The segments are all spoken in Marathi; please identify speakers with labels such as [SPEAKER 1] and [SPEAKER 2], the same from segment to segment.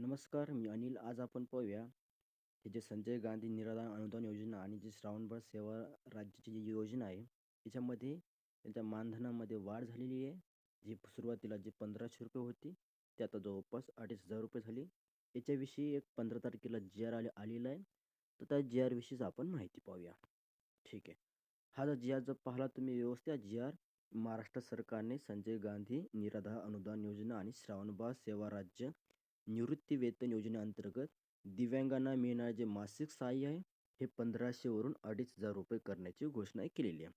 [SPEAKER 1] नमस्कार मी अनिल आज आपण पाहूया हे जे संजय गांधी निराधार अनुदान योजना आणि जे श्रावणबाळ सेवा राज्याची जी योजना आहे त्याच्यामध्ये त्यांच्या मानधनामध्ये वाढ झालेली आहे जी सुरुवातीला जी पंधराशे रुपये होती ते आता जवळपास अडीच हजार रुपये झाली याच्याविषयी एक पंधरा तारखेला जी आर आले आलेला आहे तर त्या जी आरविषयीच आपण माहिती पाहूया ठीक आहे हा जो जी आर जर पाहिला तुम्ही व्यवस्थित जी आर महाराष्ट्र सरकारने संजय गांधी निराधार अनुदान योजना आणि श्रावणबाळ सेवा राज्य वेतन योजनेअंतर्गत दिव्यांगांना मिळणारे जे मासिक सहाय्य आहे हे पंधराशेवरून अडीच हजार रुपये करण्याची घोषणा केलेली आहे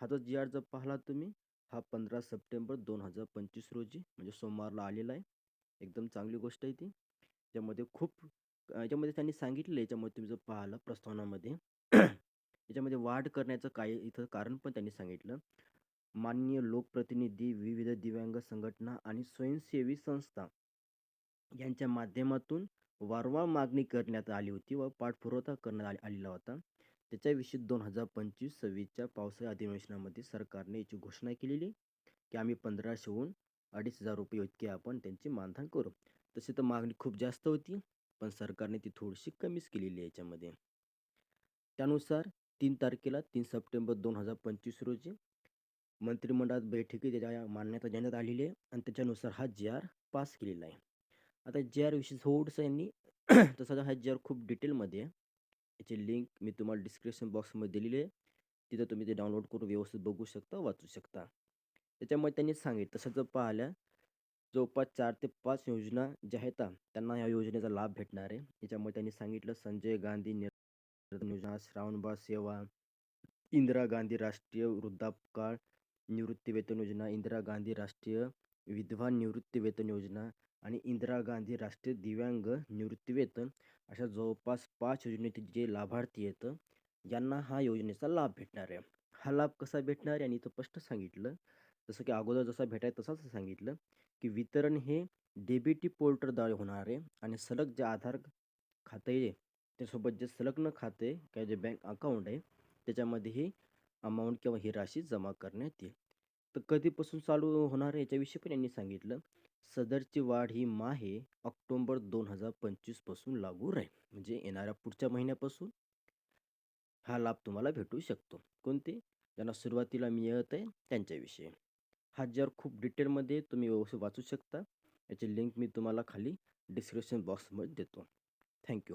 [SPEAKER 1] हा जो जी आर जर पाहिला तुम्ही हा पंधरा सप्टेंबर दोन हजार पंचवीस रोजी म्हणजे सोमवारला आलेला आहे एकदम चांगली गोष्ट आहे ती याच्यामध्ये खूप याच्यामध्ये त्यांनी सांगितलं याच्यामध्ये तुम्ही जर पाहिलं प्रस्तावनामध्ये याच्यामध्ये वाढ करण्याचं काय इथं कारण पण त्यांनी सांगितलं माननीय लोकप्रतिनिधी विविध दिव्यांग संघटना आणि स्वयंसेवी संस्था यांच्या माध्यमातून वारंवार मागणी करण्यात आली होती व पाठपुरवठा करण्यात आले आलेला होता त्याच्याविषयी दोन हजार पंचवीस सव्वीसच्या पावसाळी अधिवेशनामध्ये सरकारने याची घोषणा केलेली की आम्ही पंधराशेहून अडीच हजार रुपये इतके आपण त्यांची मानधन करू तशी तर मागणी खूप जास्त होती पण सरकारने ती थोडीशी कमीच केलेली आहे याच्यामध्ये त्यानुसार तीन तारखेला तीन सप्टेंबर दोन हजार पंचवीस रोजी मंत्रिमंडळात बैठकी त्याच्या मान्यता देण्यात आलेली आहे आणि त्याच्यानुसार हा जी आर पास केलेला आहे आता जे विषयी विशेष यांनी तसा हा आर खूप डिटेलमध्ये आहे. याची लिंक मी तुम्हाला डिस्क्रिप्शन बॉक्समध्ये दिलेली आहे. तिथं तुम्ही ते डाउनलोड करून व्यवस्थित बघू शकता, वाचू शकता. त्याच्यामुळे त्यांनी सांगितलं तसं जर पाहिलं जवळपास चार ते पाच योजना ज्या आहेत त्यांना या योजनेचा लाभ भेटणार आहे. याच्यामुळे त्यांनी सांगितलं संजय गांधी निराधार योजना, श्रावणबाळ सेवा, इंदिरा गांधी राष्ट्रीय वृद्धापकाळ वेतन योजना, इंदिरा गांधी राष्ट्रीय विधवा निवृत्तीवेतन योजना आणि इंदिरा गांधी राष्ट्रीय दिव्यांग निवृत्तीवेतन अशा जवळपास पाच योजनेचे जे लाभार्थी आहेत यांना हा योजनेचा लाभ भेटणार आहे हा लाभ कसा भेटणार आहे आणि इथं स्पष्ट सांगितलं जसं की अगोदर जसा भेटाय तसाच सांगितलं की वितरण हे डेबीटी पोर्टलद्वारे होणार आहे आणि सलग जे आधार खाते आहे त्यासोबत जे संलग्न खाते किंवा जे बँक अकाउंट आहे त्याच्यामध्ये ही अमाऊंट किंवा ही राशी जमा करण्यात येईल तर कधीपासून चालू होणार आहे याच्याविषयी पण यांनी सांगितलं. सदरची वाढ ही माहे दोन हजार पासून लागू राहील. म्हणजे येणाऱ्या पुढच्या महिन्यापासून हा लाभ तुम्हाला भेटू शकतो. कोणते? ज्यांना सुरुवातीला मिळत आहे त्यांच्याविषयी. हा जर खूप डिटेलमध्ये तुम्ही व्यवस्थित वाचू शकता. याची लिंक मी तुम्हाला खाली डिस्क्रिप्शन बॉक्समध्ये देतो. थँक्यू